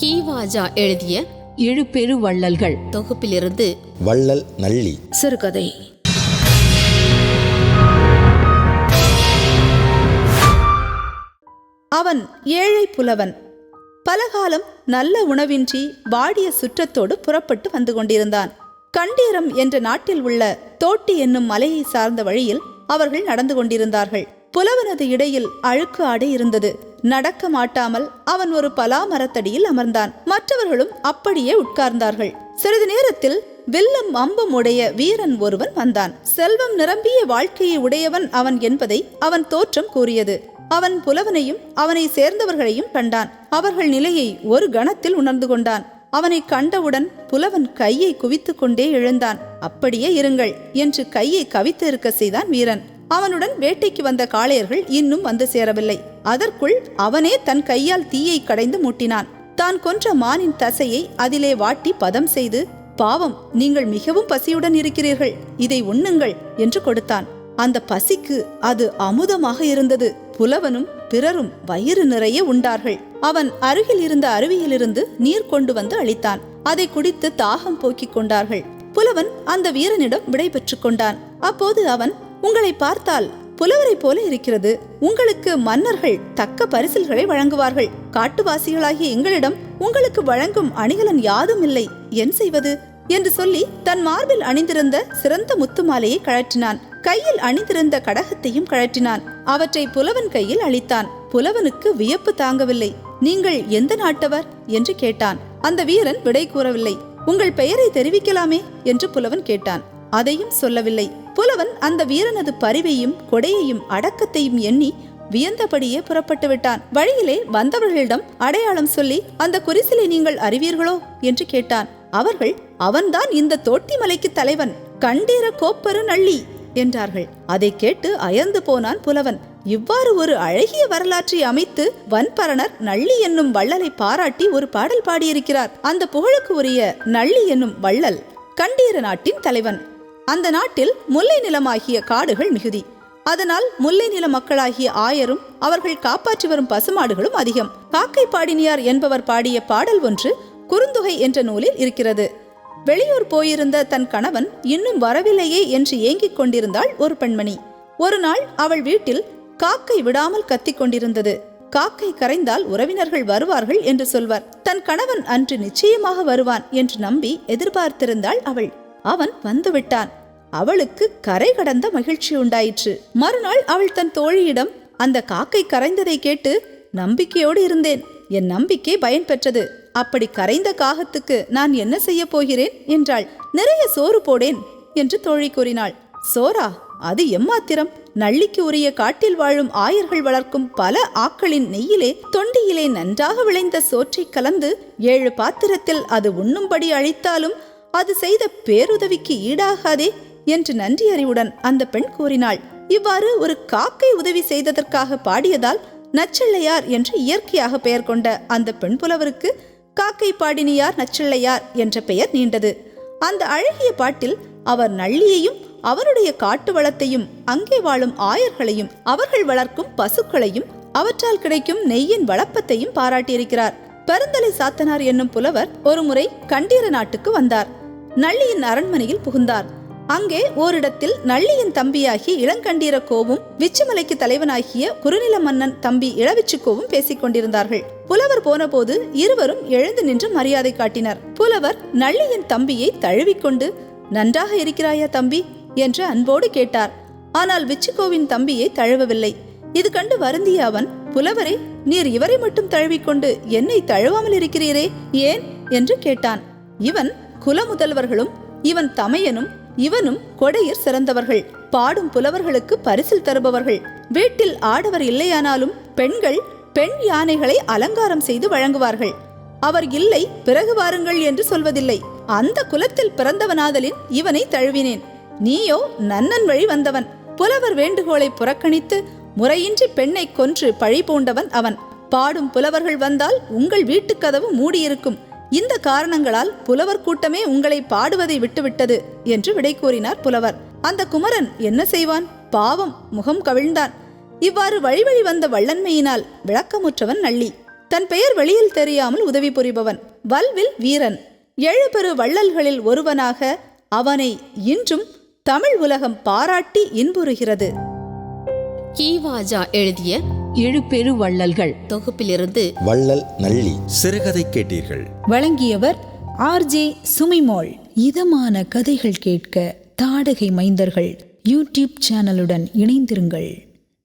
கீவாஜா எழுதிய இழு பெருவள்ளல்கள் தொகுப்பிலிருந்து வள்ளல் நள்ளி சிறுகதை. அவன் ஏழை புலவன். பலகாலம் நல்ல உணவின்றி வாடிய சுற்றத்தோடு புறப்பட்டு வந்து கொண்டிருந்தான். கண்டீரம் என்ற நாட்டில் உள்ள தோட்டி என்னும் மலையை சார்ந்த வழியில் அவர்கள் நடந்து கொண்டிருந்தார்கள். புலவனது இடையில் அழுக்கு ஆடை இருந்தது. நடக்க மாட்டாமல் அவன் ஒரு பலா மரத்தடியில் அமர்ந்தான். மற்றவர்களும் அப்படியே உட்கார்ந்தார்கள். சிறிது நேரத்தில் வில்லும் அம்பும் உடைய வீரன் ஒருவன் வந்தான். செல்வம் நிரம்பிய வாழ்க்கையை உடையவன் அவன் என்பதை அவன் தோற்றம் கூறியது. அவன் புலவனையும் அவனை சேர்ந்தவர்களையும் கண்டான். அவர்கள் நிலையை ஒரு கணத்தில் உணர்ந்து கொண்டான். அவனை கண்டவுடன் புலவன் கையை குவித்து கொண்டே எழுந்தான். அப்படியே இருங்கள் என்று கையை கவித்து இருக்க செய்தான் வீரன். அவனுடன் வேட்டைக்கு வந்த காளையர்கள் இன்னும் வந்து சேரவில்லை. அதற்குள் அவனே தன் கையால் தீயை கடைந்து மூட்டினான். தான் கொன்ற மானின் தசையை அதிலே வாட்டி பதம் செய்து பாவம் நீங்கள் மிகவும் பசியுடன் இருக்கிறீர்கள் இதை உண்ணுங்கள் என்று கொடுத்தான். அந்த பசிக்கு அது அமுதமாக இருந்தது. புலவனும் பிறரும் வயிறு நிறைய உண்டார்கள். அவன் அருகில் இருந்த அருவியிலிருந்து நீர் கொண்டு வந்து அளித்தான். அதை குடித்து தாகம் போக்கிக் கொண்டார்கள். புலவன் அந்த வீரனிடம் விடை பெற்றுக் கொண்டான். அப்போது அவன் உங்களை பார்த்தால் புலவரைப் போல இருக்கிறது. உங்களுக்கு மன்னர்கள் தக்க பரிசில்களை வழங்குவார்கள். காட்டுவாசிகளாகிய எங்களிடம் உங்களுக்கு வழங்கும் அணிகலன் யாதும் இல்லை. என் செய்வது? என்று சொல்லி தன் மார்பில் அணிந்திருந்த சிறந்த முத்து மாலையை கழற்றினான். கையில் அணிந்திருந்த கடகத்தையும் கழற்றினான். அவற்றை புலவன் கையில் அளித்தான். புலவனுக்கு வியப்பு தாங்கவில்லை. நீங்கள் எந்த நாட்டவர்? என்று கேட்டான். அந்த வீரன் விடை கூறவில்லை. உங்கள் பெயரை தெரிவிக்கலாமே? என்று புலவன் கேட்டான். அதையும் சொல்லவில்லை. புலவன் அந்த வீரனது பரிவையும் கொடையையும் அடக்கத்தையும் எண்ணி வியந்தபடியே புறப்பட்டு விட்டான். வழியிலே வந்தவர்களிடம் அடையாளம் சொல்லி அந்த குறிசிலை நீங்கள் அறிவீர்களோ? என்று கேட்டான். அவர்கள் அவன்தான் இந்த தோட்டி மலைக்கு தலைவன் கண்டீர கோப்பரு நள்ளி என்றார்கள். அதை கேட்டு அயர்ந்து போனான் புலவன். இவ்வாறு ஒரு அழகிய வரலாற்றை அமைத்து வன்பரணர் நள்ளி என்னும் வள்ளலை பாராட்டி ஒரு பாடல் பாடியிருக்கிறார். அந்த புகழுக்கு உரிய நள்ளி என்னும் வள்ளல் கண்டீர நாட்டின் தலைவன். அந்த நாட்டில் முல்லை நிலமாகிய காடுகள் மிகுதி. அதனால் முல்லை நில மக்களாகிய ஆயரும் அவர்கள் காப்பாற்றி வரும் பசுமாடுகளும் அதிகம். காக்கை பாடினியார் என்பவர் பாடிய பாடல் ஒன்று குறுந்தொகை என்ற நூலில் இருக்கிறது. வெளியூர் போயிருந்த தன் கணவன் இன்னும் வரவில்லையே என்று ஏங்கிக் கொண்டிருந்தாள் ஒரு பெண்மணி. ஒரு நாள் அவள் வீட்டில் காக்கை விடாமல் கத்திக் கொண்டிருந்தது. காக்கை கரைந்தால் உறவினர்கள் வருவார்கள் என்று சொல்வார். தன் கணவன் அன்று நிச்சயமாக வருவான் என்று நம்பி எதிர்பார்த்திருந்தாள் அவள். அவன் வந்துவிட்டான். அவளுக்கு கரை கடந்த மகிழ்ச்சி உண்டாயிற்று. மறுநாள் அவள் தன் தோழியிடம் அந்த காக்கை கரைந்ததை கேட்டு நம்பிக்கையோடு இருந்தேன். என் நம்பிக்கை பயன் பெற்றது. அப்படி கரைந்த காகத்துக்கு நான் என்ன செய்ய போகிறேன்? என்றாள். நிறைய சோறு போடேன் என்று தோழி கூறினாள். சோரா அது எம்மாத்திரம்? நள்ளிக்கு உரிய காட்டில் வாழும் ஆயர்கள் வளர்க்கும் பல ஆக்களின் நெய்யிலே தொண்டியிலே நன்றாக விளைந்த சோற்றை கலந்து ஏழு பாத்திரத்தில் அது உண்ணும்படி அழித்தாலும் அது செய்த பேருதவிக்கு ஈடாகாதே என்று நன்றி அறிவுடன் அந்த பெண் கூறினாள். இவ்வாறு ஒரு காக்கை உதவி செய்ததற்காக பாடியதால் நச்சிள்ளையார் என்று இயற்கையாக பெயர் கொண்ட அந்த பெண் புலவருக்கு காக்கை பாடினியார் நச்சிள்ளையார் என்ற பெயர் நீண்டது. அந்த அழகிய பாட்டில் அவர் நள்ளியையும் அவருடைய காட்டு வளத்தையும் அங்கே வாழும் ஆயர்களையும் அவர்கள் வளர்க்கும் பசுக்களையும் அவற்றால் கிடைக்கும் நெய்யின் வளப்பத்தையும் பாராட்டியிருக்கிறார். பெருந்தலை சாத்தனார் என்னும் புலவர் ஒருமுறை கண்டீர நாட்டுக்கு வந்தார். நள்ளியின் அரண்மனையில் புகுந்தார். அங்கே ஓரிடத்தில் நள்ளியின் தம்பியாகிய இளங்கண்டீர கோவும் விச்சுமலைக்கு தலைவனாகிய குறுநில மன்னன் தம்பி இளவிச்சுக்கோவும் பேசிக் கொண்டிருந்தார்கள். புலவர் போனபோது இருவரும் எழுந்து நின்று மரியாதை காட்டினர். புலவர் நள்ளியின் தம்பியை தழுவிக்கொண்டு நன்றாக இருக்கிறாயா தம்பி? என்று அன்போடு கேட்டார். ஆனால் விச்சுக்கோவின் தம்பியை தழுவவில்லை. இது கண்டு வருந்திய அவன் புலவரே நீர் இவரை மட்டும் தழுவிக்கொண்டு என்னை தழுவாமல் இருக்கிறீரே? ஏன்? என்று கேட்டான். இவன் குலமுதல்வர்களும் இவன் தமையனும் இவனும் கொடையிற் சிறந்தவர்கள். பாடும் புலவர்களுக்கு பரிசில் தருபவர்கள். வீட்டில் ஆடவர் இல்லையானாலும் பெண்கள் பெண் யானைகளை அலங்காரம் செய்து வழங்குவார்கள். அவர் இல்லை பிறகு வாருங்கள் என்று சொல்வதில்லை. அந்த குலத்தில் பிறந்தவனாதலின் இவனை தழுவினேன். நீயோ நன்னன் வழி வந்தவன். புலவர் வேண்டுகோளை புறக்கணித்து முறையின்றி பெண்ணை கொன்று பழி பூண்டவன் அவன். பாடும் புலவர்கள் வந்தால் உங்கள் வீட்டுக் கதவு மூடியிருக்கும். இந்த காரணங்களால் புலவர் கூட்டமே உங்களை பாடுவதை விட்டுவிட்டது என்று விடை கூறினார் புலவர். அந்த குமரன் என்ன செய்வான்? பாவம் முகம் கவிழ்ந்தான். இவ்வாறு வழிவழி வந்த வள்ளன்மையினால் விளக்கமுற்றவன் நள்ளி. தன் பெயர் வெளியில் தெரியாமல் உதவி புரிபவன். வல்வில் வீரன். எழுபெரு வள்ளல்களில் ஒருவனாக அவனை இன்றும் தமிழ் உலகம் பாராட்டி இன்புறுகிறது. கீவாஜா எழுதிய எழுபெரு வள்ளல்கள் தொகுப்பிலிருந்து வள்ளல் நள்ளி சிறுகதை கேட்டீர்கள். வழங்கியவர் ஆர்ஜே சுமிமோள். இதமான கதைகள் கேட்க தாடகை மைந்தர்கள். யூடியூப் சேனலுடன் இணைந்திருங்கள்.